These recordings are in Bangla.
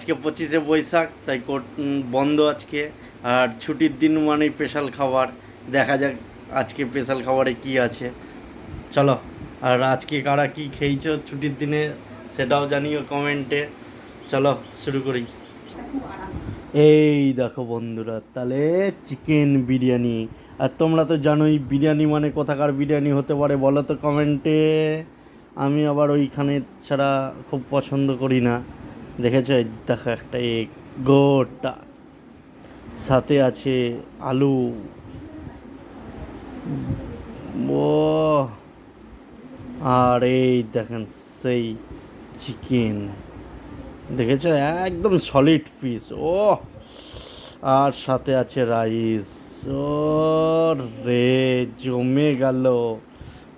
আজকে পঁচিশে বৈশাখ, তাই বন্ধ আজকে। আর ছুটির দিন মানে স্পেশাল খাবার। দেখা যাক আজকে স্পেশাল খাবারে কি আছে। চলো, আর আজকে কারা কি খেয়েছো ছুটির দিনে সেটাও জানিও কমেন্টে। চলো, শুরু করি। এই দেখো বন্ধুরা, তাহলে চিকেন বিরিয়ানি। আর তোমরা তো জানোই বিরিয়ানি মানে কোথাকার বিরিয়ানি হতে পারে, বলো তো কমেন্টে। আমি আবার ওইখানে ছাড়া খুব পছন্দ করি না। দেখেছ? দেখো একটা এগ, গোটা। সাথে আছে আলু। ও আর এই দেখেন সেই চিকেন দেখেছ? একদম সলিড পিস ও আর সাথে আছে রাইস ও রে, জমে গেল।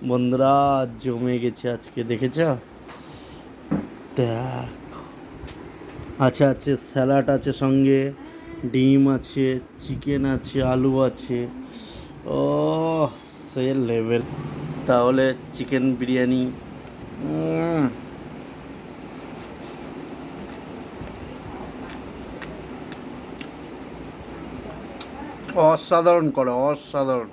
বন্ধুরা, জমে গেছে আজকে, দেখেছ? দেখো। আচ্ছা আছে, স্যালাড আছে সঙ্গে, ডিম আছে, চিকেন আছে, আলু আছে। ও সে লেভেল তাহলে চিকেন বিরিয়ানি অসাধারণ করে, অসাধারণ।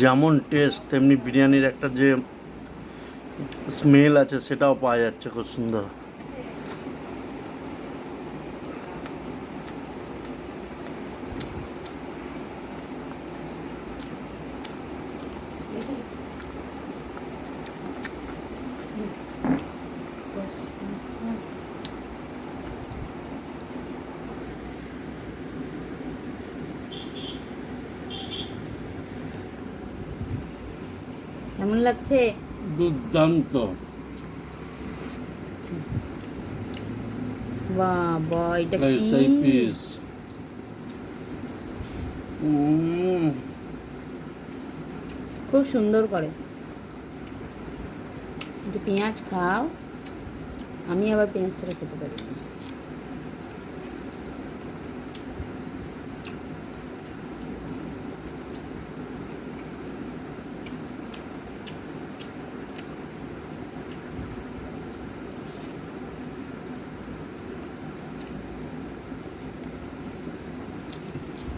যেমন টেস্ট তেমনি বিরিয়ানির একটা যে স্মেল আছে সেটাও পাওয়া যাচ্ছে খুব সুন্দর। কেমন লাগছে? দুর্দান্ত। বাবা এটা কি? খুব সুন্দর করে। একটু পেঁয়াজ খাও আমি আবার পেঁয়াজ ছাড়া খেতে পারি। না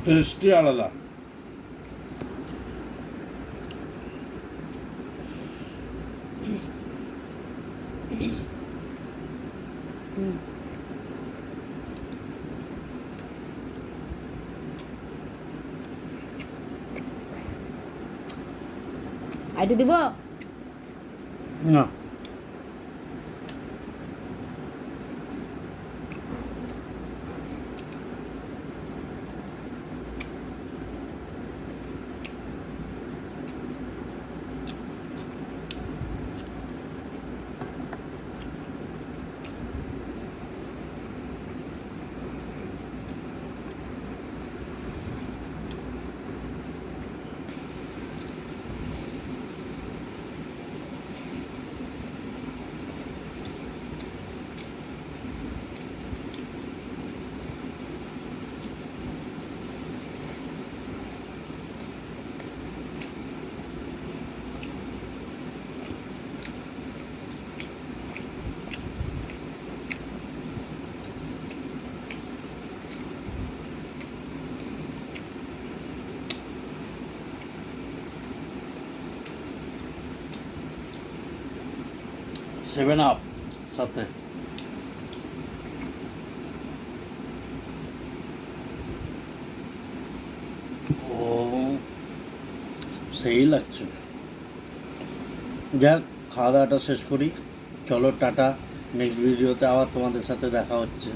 টেস্টই আলাদা হুম। দিব না সেভেন আপ সাথে। ও, সেই লাগছে। যাক, খাওয়া দাওয়াটা শেষ করি। চলো, টাটা। নেক্সট ভিডিওতে আবার তোমাদের সাথে দেখা হচ্ছে।